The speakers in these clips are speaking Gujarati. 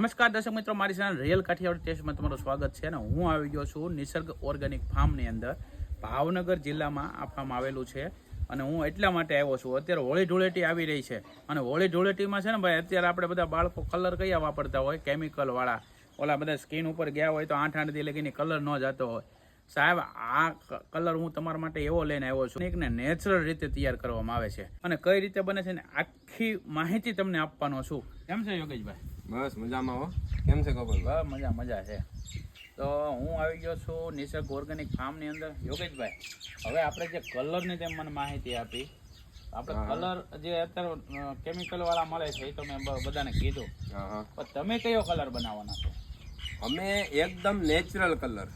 નમસ્કાર દર્શક મિત્રો, મારી ચેનલ રિયલ કાઠિયાવાડ ટેસ્ટમાં તમારું સ્વાગત છે અને હું આવી ગયો છું નિસર્ગ ઓર્ગેનિક ફાર્મની અંદર ભાવનગર જિલ્લામાં આ ફાર્મ આવેલું છે અને હું એટલા માટે આવ્યો છું. અત્યારે હોળી ધૂળેટી આવી રહી છે અને હોળી ધૂળેટીમાં છે ને ભાઈ, અત્યારે આપણે બધા બાળકો કલર કયા વાપરતા હોય? કેમિકલવાળા ઓલા બધા સ્કીન ઉપર ગયા હોય તો આઠ આઠ લગીને કલર ન જતો હોય. સાહેબ, આ કલર હું તમારા માટે એવો લઈને આવ્યો છું. એકને નેચરલ રીતે તૈયાર કરવામાં આવે છે. અને કઈ રીતે બને છે ને, આખી માહિતી તમને આપવાનો છું. કેમ છે યોગેશભાઈ? બસ મજામાં હો. કેમ છે કપલ બસ મજા મજા છે. તો હું આવી ગયો છું નિસર્ગ ઓર્ગેનિક ફાર્મની અંદર. યોગેશભાઈ હવે આપણે જે કલરની તેમ મને માહિતી આપી. આપણે કલર જે અત્યારે કેમિકલ વાળા મળે છે એ તો મેં બધાને કીધું. પણ તમે કયો કલર બનાવવાના છો? અમે એકદમ નેચરલ કલર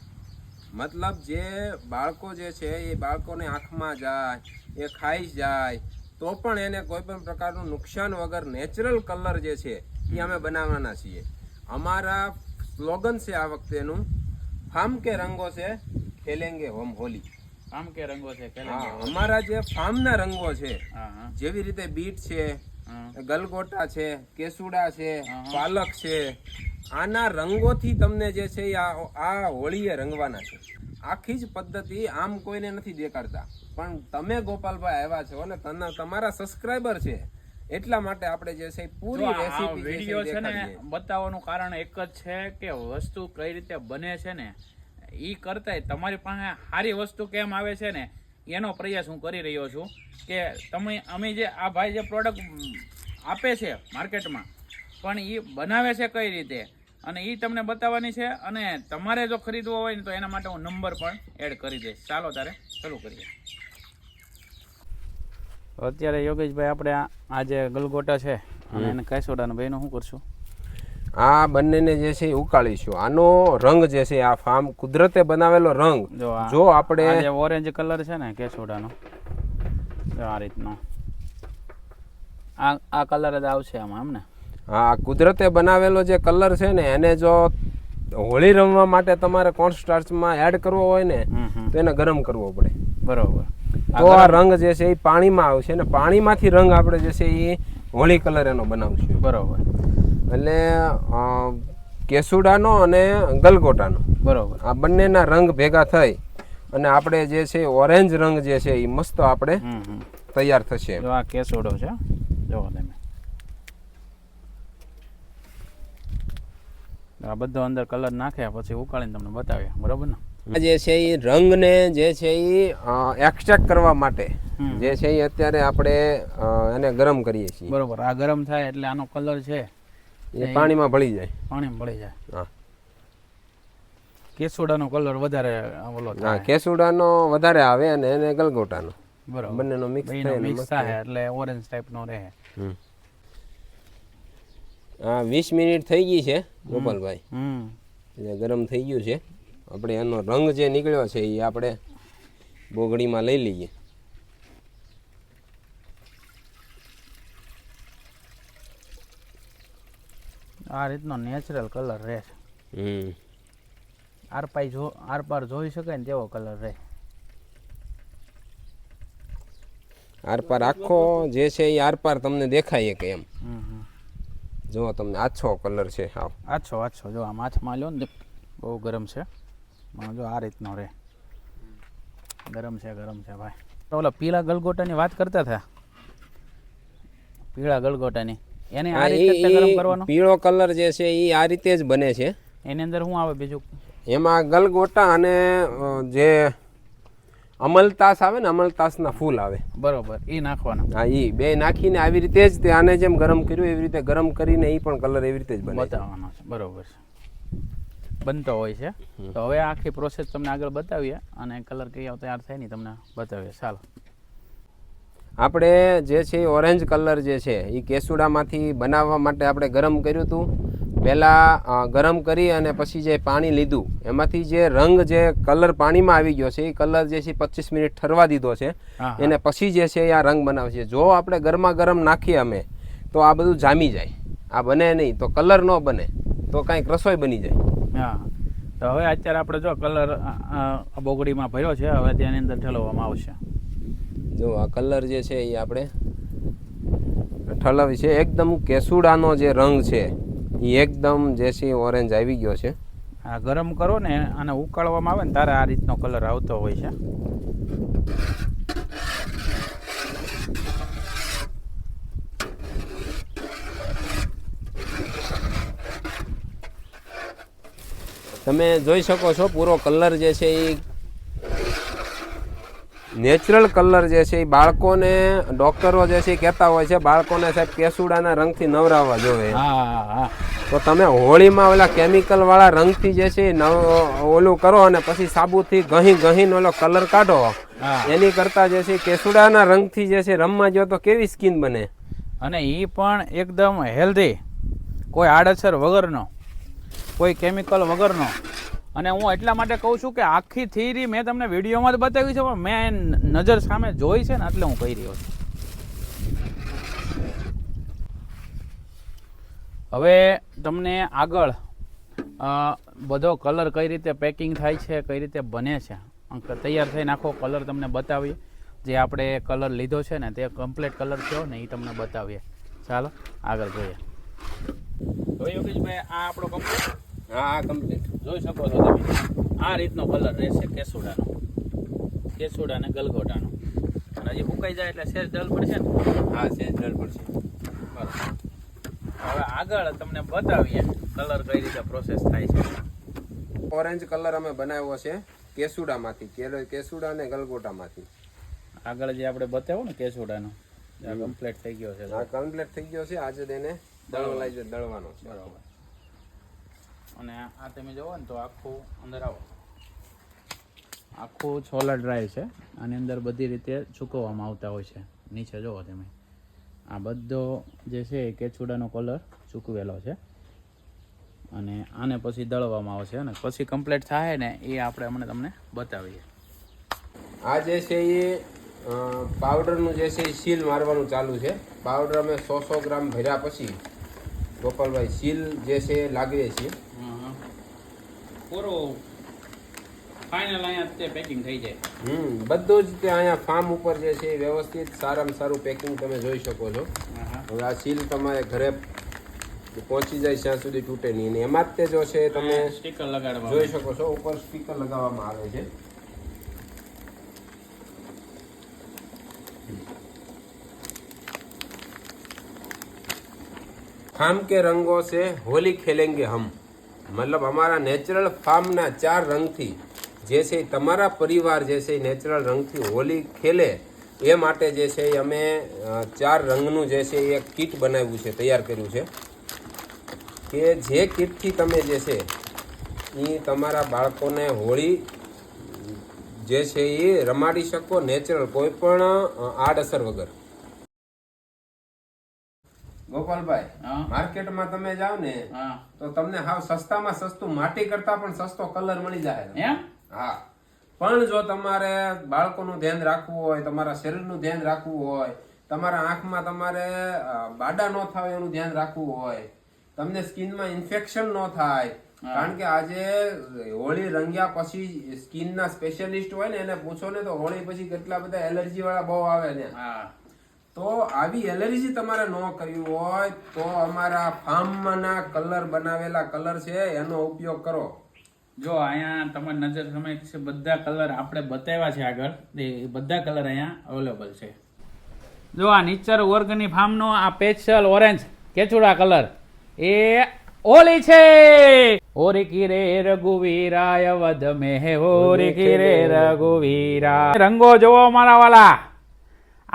મતલબ જે બાળકો જે છે એ બાળકોને આંખમાં જાય એ ખાઈ જાય તો પણ એને કોઈ પણ પ્રકારનું નુકસાન વગર નેચરલ કલર જે છે એ અમે બનાવવાના છીએ. અમારા સ્લોગન છે આ વખતેનું ફાર્મ કે રંગો છે? ખેલેંગે હોમ હોલી. ફાર્મ કે રંગો છે? અમારા જે ફાર્મના રંગો છે જેવી રીતે બીટ છે ગલગોટા છે કેસુડા છે પાલક છે આના રંગોથી તમને જે છે આ આ હોળીએ રંગવાના છે. આખી જ પદ્ધતિ આમ કોઈને નથી દેખાડતા. પણ તમે ગોપાલભાઈ આવ્યા છો અને તને તમારા સબસ્ક્રાઇબર છે એટલા માટે આપણે જે છે પૂરી રેસીપી વીડિયો છે ને બતાવવાનું કારણ એક જ છે કે વસ્તુ કઈ રીતે બને છે ને એ કરતાંય તમારી પાસે સારી વસ્તુ કેમ આવે છે ને એનો પ્રયાસ હું કરી રહ્યો છું કે તમે અમે જે આ ભાઈ જે પ્રોડક્ટ આપે છે માર્કેટમાં પણ એ બનાવે છે કઈ રીતે? અને એ તમને બતાવવાની છે અને તમારે જો ખરીદવો હોય ને તો એના માટે હું નંબર પણ એડ કરી દઈશ. ચાલો તારે શરૂ કરીએ. અત્યારે યોગેશભાઈ આપણે આ જે ગલગોટા છે અને એને કાયસોડાના ભાઈનું શું કરશું? આ બંનેને જે છે ઉકાળીશું. આનો રંગ જે છે આ ફાર્મ કુદરતે બનાવેલો રંગ. જો આપણે ઓરેન્જ કલર છે ને કેસોડાનો આ રીતનો. આ આ કલર જ આવશે આમાં એમ ને? હા કુદરતે બનાવેલો જે કલર છે ને એને જો હોળી રમવા માટે તમારે કોર્નસ્ટાર્ચમાં એડ કરવો હોય ને તો એને ગરમ કરવો પડે. બરોબર. તો આ રંગ જે છે એ પાણીમાં આવશે અને પાણીમાંથી રંગ આપણે જે છે એ હોળી કલર એનો બનાવશું. બરોબર. એટલે કેસુડાનો અને ગલગોટાનો. બરોબર. આ બંનેના રંગ ભેગા થઈ અને આપણે જે છે ઓરેન્જ રંગ જે છે એ મસ્ત આપણે તૈયાર થશે જો આ કેસુડો છે જોવો તમે. આ બધો અંદર કલર નાખ્યા પછી ઉકાળીને તમને બતાવ્યા બરોબર ને? જે છે એ રંગને જે છે એ એક્સ્ટ્રેક્ટ કરવા માટે જે છે એ અત્યારે આપણે એને ગરમ કરીએ છીએ. બરોબર. આ ગરમ થાય એટલે આનો કલર છે એ પાણીમાં ભળી જાય. પાણીમાં ભળી જાય. હા. કેસુડાનો કલર વધારે ઓલો હા કેસુડાનો વધારે આવે અને એને ગલગોટાનો. બરોબર. બંનેનો મિક્સ થાય મિક્સ થાય એટલે ઓરેન્જ ટાઈપનો રહે. હા વીસ મિનિટ થઈ ગઈ છે ગોપાલભાઈ. હમ. એટલે ગરમ થઈ ગયું છે. આપણે એનો રંગ જે નીકળ્યો છે એ આપણે બોગડીમાં લઈ લઈએ. આ રીતનો નેચરલ કલર રહે છે. આરપાઈ જો આરપાર જોઈ શકાય ને તેવો કલર રહે. આરપાર આખો જે છે એ આરપાર તમને દેખાય કે એમ. હમ હમ. જો તમને આછો કલર છે આવ. આછો આછો. જો આ માથામાં લ્યો ને બહુ ગરમ છે. પણ જો આ રીતનો રહે. ગરમ છે ગરમ છે ભાઈ. તો ઓલા પીળા ગલગોટાની વાત કરતા હતા? પીળા ગલગોટાની. એને આ રીતે ગરમ કરવાનો? પીળો કલર જે છે એ આ રીતે જ બને છે. એની અંદર શું આવે બીજું? એમાં ગલગોટા અને જે અમલતાસ આવે ને અમલતાસના ફૂલ આવે. બરોબર એ નાખવાના. હા એ બે નાખીને આવી રીતે જ તે આને જેમ ગરમ કર્યું એવી રીતે ગરમ કરીને એ પણ કલર એવી રીતે જ બને બતાવવાનો છે બરોબર છે. બનતો હોય છે. તો હવે આખી પ્રોસેસ તમને આગળ બતાવીએ અને કલર કઈ તૈયાર થાય ને તમને બતાવીએ. ચાલો. આપણે જે છે ઓરેન્જ કલર જે છે એ કેસુડામાંથી બનાવવા માટે આપણે ગરમ કર્યું હતું. પહેલાં ગરમ કરી અને પછી જે પાણી લીધું એમાંથી જે રંગ જે કલર પાણીમાં આવી ગયો છે એ કલર જે છે પચીસ મિનિટ ઠરવા દીધો છે. એને પછી જે છે એ આ રંગ બનાવશે. જો આપણે ગરમા ગરમ નાખીએ અમે તો આ બધું જામી જાય. આ બને નહીં તો કલર ન બને તો કાંઈક રસોઈ બની જાય. હા. તો હવે અત્યારે આપણે જો કલર બોગડીમાં ભર્યો છે હવે તેની અંદર ઠલવવામાં આવશે. જો આ કલર જે છે એ આપણે ઠલવી છે. એકદમ કેસુડાનો જે રંગ છે એ એકદમ જેસી ઓરેન્જ આવી ગયો છે. આ ગરમ કરો ને અને ઉકાળવામાં આવે ને ત્યારે આ રીતનો કલર આવતો હોય છે. તમે જોઈ શકો છો પૂરો કલર જે છે એ નેચરલ કલર જે છે એ બાળકોને ડોક્ટરો જે છે એ કહેતા હોય છે બાળકોને સાહેબ કેસુડાના રંગથી નવરાવવા જોવે હા તો તમે હોળીમાં ઓલા કેમિકલ વાળા રંગથી જે છે નવ ઓલું કરો અને પછી સાબુથી ગહી ગહીને ઓલો કલર કાઢો. એની કરતા જે છે કેસુડાના રંગથી જે છે રમવા જો તો કેવી સ્કિન બને? અને એ પણ એકદમ હેલ્ધી કોઈ આડઅસર વગરનો. કોઈ કેમિકલ વગરનો. અને હું એટલા માટે કહું છું કે આખી થિયરી મેં તમને વિડીયોમાં જ બતાવી છે, પણ મેં નજર સામે જોઈ છે ને એટલે હું કહી રહ્યો છું. હવે તમને આગળ બધો કલર કઈ રીતે પેકિંગ થાય છે, કઈ રીતે બને છે તૈયાર થઈને આખો કલર તમને બતાવીએ. જે આપણે કલર લીધો છે ને તે કમ્પ્લીટ કલર થયો ને એ તમને બતાવીએ. ચાલો, આગળ જોઈએ. આ આપણો કમ્પ્લીટ હા હા કમ્પ્લીટ જોઈ શકો છો તમે. આ રીતનો કલર રહેશે કેસુડાનો. કેસુડા અને ગલગોટાનો. અને હજી સુકાઈ જાય એટલે શેર ડલ પડશે ને? હા સેજ ડલ પડશે. બરાબર. હવે આગળ તમને બતાવીએ કલર કઈ રીતે પ્રોસેસ થાય છે. ઓરેન્જ કલર અમે બનાવ્યો છે કેસુડામાંથી કેસુડા અને ગલગોટામાંથી. આગળ જે આપણે બતાવ્યું ને કેસુડાનો આ કમ્પ્લીટ થઈ ગયો છે. હા કમ્પ્લીટ થઈ ગયો છે. આજે તેને દળવા દળવાનો છે. બરાબર. અને આ તમે જુઓ ને તો આખું અંદર આવો. આખું સોલર ડ્રાઈવ છે. આની અંદર બધી રીતે ચૂકવવામાં આવતા હોય છે. નીચે જુઓ તમે. આ બધો જે છે એ કેચુડાનો કલર ચૂકવેલો છે. અને આને પછી દળવામાં આવશે અને પછી કમ્પ્લીટ થાય ને એ આપણે હમણાં તમને બતાવીએ. આ જે છે એ પાવડરનું જે છે એ સીલ મારવાનું ચાલુ છે. પાવડર અમે સો સો ગ્રામ ભર્યા પછી ગોપાલભાઈ સીલ જે છે એ લાગીએ છીએ. પૂરો ફાઇનલ અહીંયા તે પેકિંગ થઈ જાય. હમ બધું જ તે અહીંયા ફાર્મ ઉપર જે છે વ્યવસ્થિત સારામાં સારું પેકિંગ તમે જોઈ શકો છો. હવે આ સીલ તમારે ઘરે પહોંચી જાય ત્યાં સુધી તૂટે નહીં. અને એમાં જ તે જો છે તમે સ્ટીકર લગાડવા જોઈ શકો છો ઉપર સ્ટીકર લગાવવામાં આવે છે. ખામ કે રંગો સે હોલી ખેલેંગે હમ. મતલબ અમારા નેચરલ ફાર્મના ચાર રંગથી જે છે તમારા પરિવાર જે છે નેચરલ રંગથી હોલી ખેલે એ માટે જે છે એ અમે ચાર રંગનું જે છે એ કીટ બનાવ્યું છે, તૈયાર કર્યું છે. કે જે કીટથી તમે જે છે એ તમારા બાળકોને હોળી જે છે એ રમાડી શકો નેચરલ કોઈ પણ આડઅસર વગર. ગોપાલભાઈ માર્કેટમાં તમે જાઓ ને તો તમને હાવ સસ્તામાં સસ્તું માટી કરતા પણ સસ્તો કલર મળી જાય હા. પણ જો તમારે બાળકોનું ધ્યાન રાખવું હોય તમારા શરીરનું ધ્યાન રાખવું હોય તમારા આંખમાં તમારે બાડા ન થાય એનું ધ્યાન રાખવું હોય તમને સ્કિનમાં ઇન્ફેક્શન ન થાય કારણ કે આજે હોળી રંગ્યા પછી સ્કિનના સ્પેશિયલિસ્ટ હોય ને એને પૂછો ને તો હોળી પછી કેટલા બધા એલર્જી વાળા બહુ આવે ને. હા. તો આવી એલર્જી તમારે ન કરવી હોય તો અમારા ફાર્મના કલર બનાવેલા કલર છે, એનો ઉપયોગ કરો. જો અહીંયા તમારી નજર સમક્ષ છે, બધા કલર આપણે બતાવ્યા છે આગળ. એ બધા કલર અહીંયા અવેલેબલ છે. જો આ નીચર ઓર્ગની ફાર્મનો આ પેશિયલ ઓરેન્જ કેચુડા કલર, એ ઓલી છે! ઓરી કિરે રઘુવીરાય વધ મે ઓરી કિરે રઘુવીરા રંગો જોવો મારા વાલા!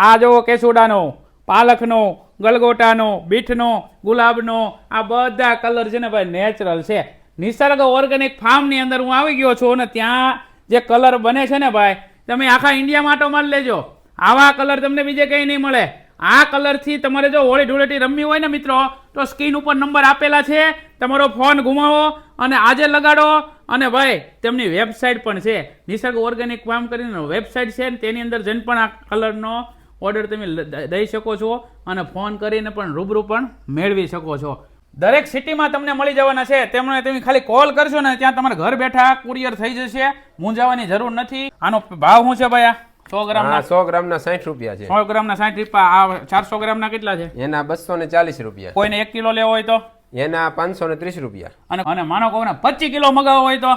આ જુઓ કેસુડાનો, પાલકનો, ગલગોટાનો, બીટનો, ગુલાબનો, આ બધા કલર છે ને ભાઈ નેચરલ છે. નિસર્ગ ઓર્ગેનિક ફાર્મની અંદર હું આવી ગયો છું અને ત્યાં જે કલર બને છે ને ભાઈ, તમે આખા ઇન્ડિયામાં આટો મારી લેજો. આવા કલર તમને બીજે કંઈ નહીં મળે. આ કલરથી તમારે જો હોળી ધૂળેટી રમવી હોય ને મિત્રો, તો સ્ક્રીન ઉપર નંબર આપેલા છે. તમારો ફોન ગુમાવો અને આજે લગાડો. અને ભાઈ, તેમની વેબસાઇટ પણ છે. નિસર્ગ ઓર્ગેનિક ફાર્મ કરીને વેબસાઇટ છે તેની અંદર જન પણ આ કલરનો ઓર્ડર તમે દઈ શકો છો અને ફોન કરીને પણ રૂબરૂ પણ મેળવી શકો છો. દરેક સિટીમાં તમને મળી જવાના છે. તેમણે તમે ખાલી કોલ કરશો ને ત્યાં તમારે ઘર બેઠા કુરિયર થઈ જશે. મૂંઝાવાની જરૂર નથી. આનો ભાવ શું છે ભાઈ સો ગ્રામ ના સો ગ્રામના સાઠ રૂપિયા છે. સો ગ્રામના સાઠ રૂપિયા. આ ચારસો ગ્રામના કેટલા છે? એના બસો ને ચાલીસ રૂપિયા. કોઈને એક કિલો લેવો હોય તો? એના પાંચસો ને ત્રીસ રૂપિયા. અને અને માનો કહું પચીસ કિલો મગાવવો હોય તો?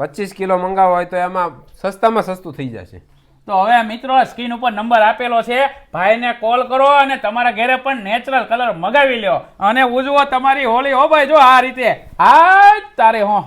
પચીસ કિલો મંગાવો હોય તો એમાં સસ્તામાં સસ્તું થઈ જશે. તો હવે મિત્રો સ્ક્રીન ઉપર નંબર આપેલો છે. ભાઈને કોલ કરો અને તમારા ઘરે પણ નેચરલ કલર મગાવી લ્યો. અને ઉજવો તમારી હોળી. હો ભાઈ, જો આ રીતે. આ તારે હો.